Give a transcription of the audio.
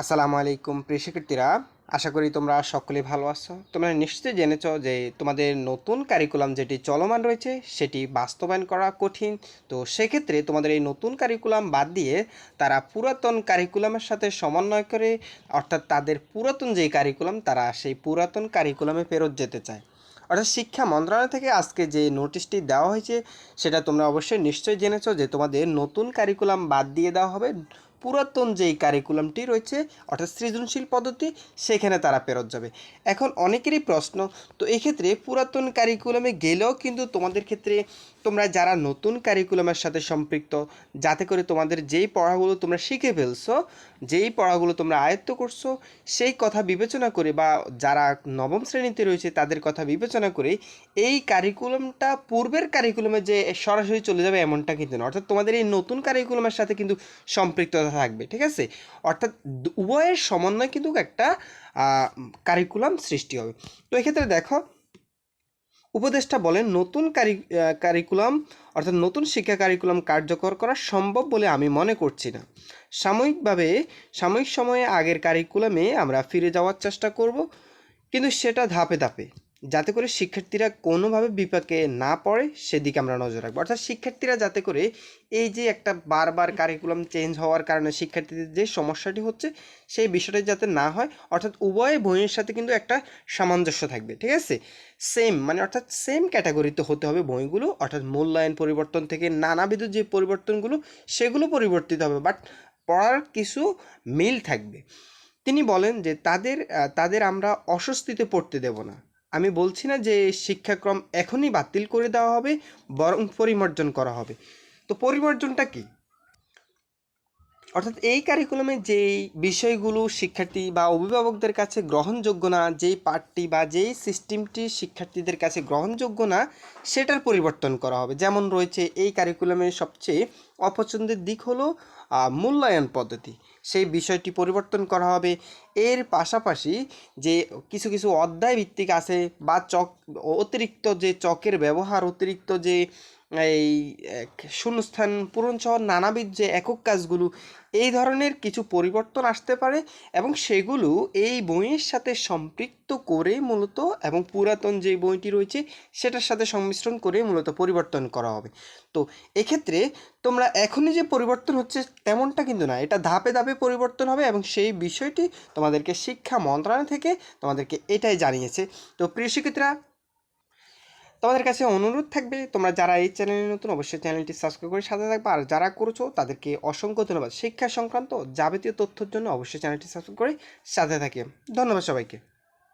আসসালামু আলাইকুম, প্রিয় শিক্ষার্থীরা। আশা করি তোমরা সকলে ভালো আছো। তোমরা নিশ্চয়ই জেনেছ যে তোমাদের নতুন কারিকুলাম যেটি চলমান রয়েছে, সেটি বাস্তবায়ন করা কঠিন। তো সেক্ষেত্রে তোমাদের এই নতুন কারিকুলাম বাদ দিয়ে তারা পুরাতন কারিকুলামের সাথে সমন্বয় করে, অর্থাৎ তাদের পুরাতন যেই কারিকুলাম তারা সেই পুরাতন কারিকুলামে ফেরত যেতে চায়। অর্থাৎ শিক্ষা মন্ত্রণালয় থেকে আজকে যে নোটিশটি দেওয়া হয়েছে, সেটা তোমরা অবশ্যই নিশ্চয়ই জেনেছো যে তোমাদের নতুন কারিকুলাম বাদ দিয়ে দেওয়া হবে। পুরাতন যেই কারিকুলামটি রয়েছে, অর্থাৎ সৃজনশীল পদ্ধতি, সেখানে তারা ফেরত যাবে। এখন অনেকেরই প্রশ্ন, তো এক্ষেত্রে পুরাতন কারিকুলামে গেলেও কিন্তু তোমাদের ক্ষেত্রে তোমরা যারা নতুন কারিকুলামের সাথে সম্পৃক্ত, যাতে করে তোমাদের যেই পড়াগুলো তোমরা শিখে ফেলছো, যেই পড়াগুলো তোমরা আয়ত্ত করছ, সেই কথা বিবেচনা করে বা যারা নবম শ্রেণীতে রয়েছে তাদের কথা বিবেচনা করে এই কারিকুলামটা পূর্বের কারিকুলামে যে সরাসরি চলে যাবে এমনটা কিন্তু না। অর্থাৎ তোমাদের এই নতুন কারিকুলামের সাথে কিন্তু সম্পৃক্ততা থাকবে, ঠিক আছে? অর্থাৎ উভয়ের সমন্বয় কিন্তু একটা কারিকুলাম সৃষ্টি হবে। তো এক্ষেত্রে দেখো, উপদেষ্টা বলেন, নতুন কারি কারিকুলাম অর্থাৎ নতুন শিক্ষা কারিকুলাম কার্যকর করা সম্ভব বলে আমি মনে করছি না। সাময়িকভাবে, সাময়িক সময়ে আগের কারিকুলামে আমরা ফিরে যাওয়ার চেষ্টা করব, কিন্তু সেটা ধাপে ধাপে। যাতে করে শিক্ষার্থীরা কোনোভাবে বিপাকে না পড়ে, সেদিকে আমরা নজর রাখব। অর্থাৎ শিক্ষার্থীরা যাতে করে এই যে একটা বারবার কারিকুলাম চেঞ্জ হওয়ার কারণে শিক্ষার্থীদের যে সমস্যাটি হচ্ছে, সেই বিষয়টা যাতে না হয়, অর্থাৎ উভয় বইয়ের সাথে কিন্তু একটা সামঞ্জস্য থাকবে, ঠিক আছে? সেম মানে অর্থাৎ সেম ক্যাটাগরিতে হতে হবে বইগুলো, অর্থাৎ মূল্যায়ন পরিবর্তন থেকে নানাবিধ যে পরিবর্তনগুলো, সেগুলো পরিবর্তিত হবে বাট পড়ার কিছু মিল থাকবে। তিনি বলেন যে তাদের তাদের আমরা অস্বস্তিতে পড়তে দেব না। আমি বলছি না যে শিক্ষাক্রম এখনই বাতিল করে দেওয়া হবে, বরং পরিমার্জন করা হবে। তো পরিমার্জনটা কি? অর্থাৎ এই কারিকুলামে যেই বিষয়গুলো শিক্ষার্থী বা অভিভাবকদের কাছে গ্রহণযোগ্য না, যেই পাঠটি বা যেই সিস্টেমটি শিক্ষার্থীদের কাছে গ্রহণযোগ্য না, সেটার পরিবর্তন করা হবে। যেমন রয়েছে এই কারিকুলামের সবচেয়ে অপছন্দের দিক হলো মূল্যায়ন পদ্ধতি। সেই বিষয়টি পরিবর্তন করা হবে। এর পাশাপাশি যে কিছু কিছু অধ্যায় ভিত্তিক আছে বা চক, অতিরিক্ত যে চকের ব্যবহার, অতিরিক্ত যে এই শূন্যস্থান পূরণ সহ নানাবিধ যে একক কাজগুলো, এই ধরনের কিছু পরিবর্তন আসতে পারে এবং সেগুলো এই বইয়ের সাথে সম্পৃক্ত করে মূলত এবং পুরাতন যে বইটি রয়েছে সেটার সাথে সংমিশ্রণ করে মূলত পরিবর্তন করা হবে। তো এক্ষেত্রে তোমরা এখনই যে পরিবর্তন হচ্ছে তেমনটা কিন্তু না, এটা ধাপে ধাপে পরিবর্তন হবে এবং সেই বিষয়টি তোমাদেরকে শিক্ষা মন্ত্রণালয় থেকে তোমাদেরকে এটাই জানিয়েছে। তো প্রিয় শিক্ষিতরা তোমাদের কাছে অনুরোধ থাকবে, তোমরা যারা এই চ্যানেলে নতুন, অবশ্যই চ্যানেলটি সাবস্ক্রাইব করে সাথে থাকবে। আর যারা করেছ, তাদেরকে অসংখ্য ধন্যবাদ। শিক্ষা সংক্রান্ত যাবতীয় তথ্যের জন্য অবশ্যই চ্যানেলটি সাবস্ক্রাইব করে সাথে থাকে ধন্যবাদ সবাইকে।